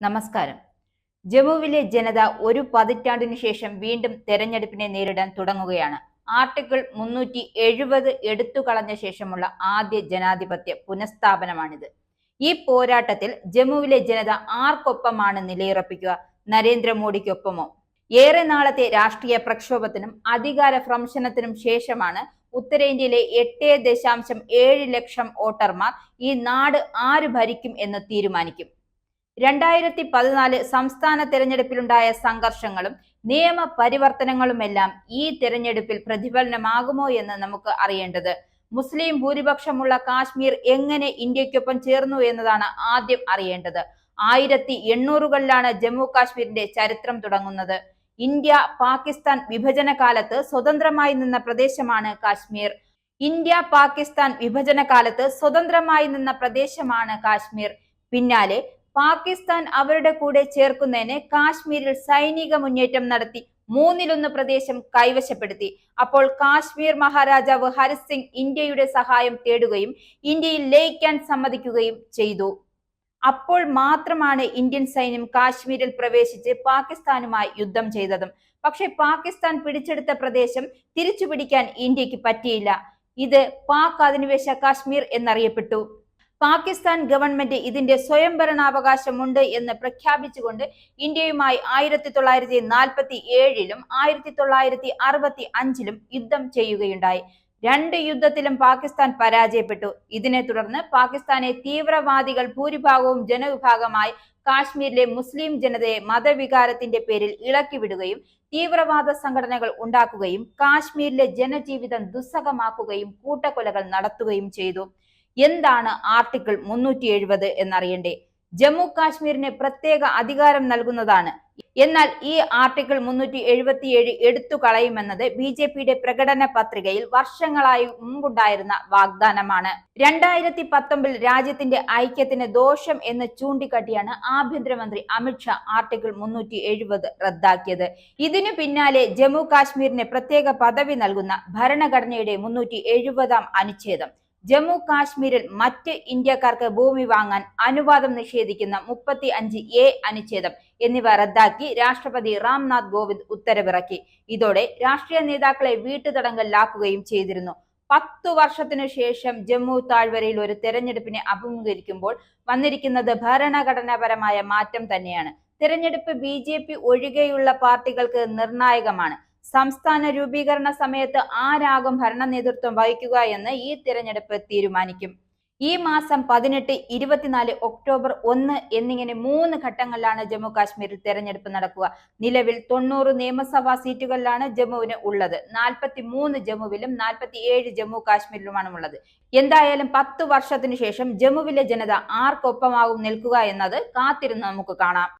നമസ്കാരം. ജമ്മുവിലെ ജനത ഒരു പതിറ്റാണ്ടിനു ശേഷം വീണ്ടും തെരഞ്ഞെടുപ്പിനെ നേരിടാൻ തുടങ്ങുകയാണ്. ആർട്ടിക്കിൾ മുന്നൂറ്റി എഴുപത് എടുത്തു കളഞ്ഞ ശേഷമുള്ള ആദ്യ ജനാധിപത്യ പുനഃസ്ഥാപനമാണിത്. ഈ പോരാട്ടത്തിൽ ജമ്മുവിലെ ജനത ആർക്കൊപ്പമാണ് നിലയുറപ്പിക്കുക? നരേന്ദ്രമോദിക്കൊപ്പമോ? ഏറെ നാളത്തെ രാഷ്ട്രീയ പ്രക്ഷോഭത്തിനും അധികാര ഭ്രംശനത്തിനും ശേഷമാണ് ഉത്തരേന്ത്യയിലെ എട്ട് ദശാംശം ഏഴ് ലക്ഷം വോട്ടർമാർ ഈ നാട് ആര് ഭരിക്കും എന്ന് തീരുമാനിക്കും. രണ്ടായിരത്തി പതിനാല് സംസ്ഥാന തെരഞ്ഞെടുപ്പിലുണ്ടായ സംഘർഷങ്ങളും നിയമ പരിവർത്തനങ്ങളുമെല്ലാം ഈ തെരഞ്ഞെടുപ്പിൽ പ്രതിഫലനമാകുമോ എന്ന് നമുക്ക് അറിയേണ്ടത്. മുസ്ലിം ഭൂരിപക്ഷമുള്ള കാശ്മീർ എങ്ങനെ ഇന്ത്യക്കൊപ്പം ചേർന്നു എന്നതാണ് ആദ്യം അറിയേണ്ടത്. ആയിരത്തി എണ്ണൂറുകളിലാണ് ജമ്മു കാശ്മീരിന്റെ ചരിത്രം തുടങ്ങുന്നത്. ഇന്ത്യ പാകിസ്ഥാൻ വിഭജന കാലത്ത് സ്വതന്ത്രമായി നിന്ന പ്രദേശമാണ് കാശ്മീർ. ഇന്ത്യ പാകിസ്ഥാൻ വിഭജന കാലത്ത് സ്വതന്ത്രമായി നിന്ന പ്രദേശമാണ് കാശ്മീർ. പിന്നാലെ പാകിസ്ഥാൻ അവരുടെ കൂടെ ചേർക്കുന്നതിന് കാശ്മീരിൽ സൈനിക മുന്നേറ്റം നടത്തി മൂന്നിലൊന്ന് പ്രദേശം കൈവശപ്പെടുത്തി. അപ്പോൾ കാശ്മീർ മഹാരാജാവ് ഹരിസിംഗ് ഇന്ത്യയുടെ സഹായം തേടുകയും ഇന്ത്യയിൽ ലയിക്കാൻ സമ്മതിക്കുകയും ചെയ്തു. അപ്പോൾ മാത്രമാണ് ഇന്ത്യൻ സൈന്യം കാശ്മീരിൽ പ്രവേശിച്ച് പാകിസ്ഥാനുമായി യുദ്ധം ചെയ്തതും. പക്ഷേ പാകിസ്ഥാൻ പിടിച്ചെടുത്ത പ്രദേശം തിരിച്ചുപിടിക്കാൻ ഇന്ത്യയ്ക്ക് പറ്റിയില്ല. ഇത് പാക് അധിനിവേശ കാശ്മീർ എന്നറിയപ്പെട്ടു. പാകിസ്ഥാൻ ഗവൺമെന്റ് ഇതിന്റെ സ്വയംഭരണാവകാശമുണ്ട് എന്ന് പ്രഖ്യാപിച്ചുകൊണ്ട് ഇന്ത്യയുമായി ആയിരത്തി തൊള്ളായിരത്തി നാൽപ്പത്തി ഏഴിലും ആയിരത്തി തൊള്ളായിരത്തി അറുപത്തി അഞ്ചിലും യുദ്ധം ചെയ്യുകയുണ്ടായി. രണ്ട് യുദ്ധത്തിലും പാകിസ്ഥാൻ പരാജയപ്പെട്ടു. ഇതിനെ തുടർന്ന് പാകിസ്ഥാനെ തീവ്രവാദികൾ ഭൂരിഭാഗവും ജനവിഭാഗമായി കാശ്മീരിലെ മുസ്ലിം ജനതയെ മതവികാരത്തിന്റെ പേരിൽ ഇളക്കിവിടുകയും തീവ്രവാദ സംഘടനകൾ ഉണ്ടാക്കുകയും കാശ്മീരിലെ ജനജീവിതം ദുസ്സഹമാക്കുകയും കൂട്ടക്കൊലകൾ നടത്തുകയും ചെയ്തു. എന്താണ് ആർട്ടിക്കിൾ മുന്നൂറ്റി എഴുപത് എന്നറിയണ്ടേ? ജമ്മു കാശ്മീരിന് പ്രത്യേക അധികാരം നൽകുന്നതാണ്. എന്നാൽ ഈ ആർട്ടിക്കിൾ മുന്നൂറ്റി എഴുപത്തിയേഴ് എടുത്തു കളയുമെന്നത് ബി ജെ പിയുടെ പ്രകടന പത്രികയിൽ വർഷങ്ങളായി മുമ്പുണ്ടായിരുന്ന വാഗ്ദാനമാണ്. രണ്ടായിരത്തി പത്തൊമ്പതിൽ രാജ്യത്തിന്റെ ഐക്യത്തിന് ദോഷം എന്ന് ചൂണ്ടിക്കാട്ടിയാണ് ആഭ്യന്തരമന്ത്രി അമിത്ഷാ ആർട്ടിക്കിൾ മുന്നൂറ്റി എഴുപത് റദ്ദാക്കിയത്. ഇതിനു പിന്നാലെ ജമ്മു കാശ്മീരിന് പ്രത്യേക പദവി നൽകുന്ന ഭരണഘടനയുടെ മുന്നൂറ്റി എഴുപതാം അനുച്ഛേദം. ജമ്മു കാശ്മീരിൽ മറ്റ് ഇന്ത്യക്കാർക്ക് ഭൂമി വാങ്ങാൻ അനുവാദം നിഷേധിക്കുന്ന മുപ്പത്തി അഞ്ച് എ അനുച്ഛേദം എന്നിവ റദ്ദാക്കി രാഷ്ട്രപതി രാംനാഥ് കോവിന്ദ് ഉത്തരവിറക്കി. ഇതോടെ രാഷ്ട്രീയ നേതാക്കളെ വീട്ടുതടങ്കലിലാക്കുകയും ചെയ്തിരുന്നു. പത്തു വർഷത്തിനു ശേഷം ജമ്മു താഴ്വരയിൽ ഒരു തെരഞ്ഞെടുപ്പിനെ അഭിമുഖീകരിക്കുമ്പോൾ വന്നിരിക്കുന്നത് ഭരണഘടനാപരമായ മാറ്റം തന്നെയാണ്. തെരഞ്ഞെടുപ്പ് ബി ജെ പി ഒഴികെയുള്ള പാർട്ടികൾക്ക് നിർണായകമാണ്. സംസ്ഥാന രൂപീകരണ സമയത്ത് ആരാകും ഭരണ നേതൃത്വം വഹിക്കുക എന്ന് ഈ തിരഞ്ഞെടുപ്പ് തീരുമാനിക്കും. ഈ മാസം പതിനെട്ട് ഇരുപത്തിനാല് ഒക്ടോബർ ഒന്ന് എന്നിങ്ങനെ മൂന്ന് ഘട്ടങ്ങളിലാണ് ജമ്മു കാശ്മീരിൽ തെരഞ്ഞെടുപ്പ് നടക്കുക. നിലവിൽ തൊണ്ണൂറ് നിയമസഭാ സീറ്റുകളിലാണ് ജമ്മുവിന് ഉള്ളത്. നാൽപ്പത്തി മൂന്ന് ജമ്മുവിലും നാൽപ്പത്തി ഏഴ് ജമ്മു കാശ്മീരിലുമാണ് ഉള്ളത്. എന്തായാലും പത്ത് വർഷത്തിനു ശേഷം ജമ്മുവിലെ ജനത ആർക്കൊപ്പമാകും നിൽക്കുക എന്നത് കാത്തിരുന്ന് നമുക്ക് കാണാം.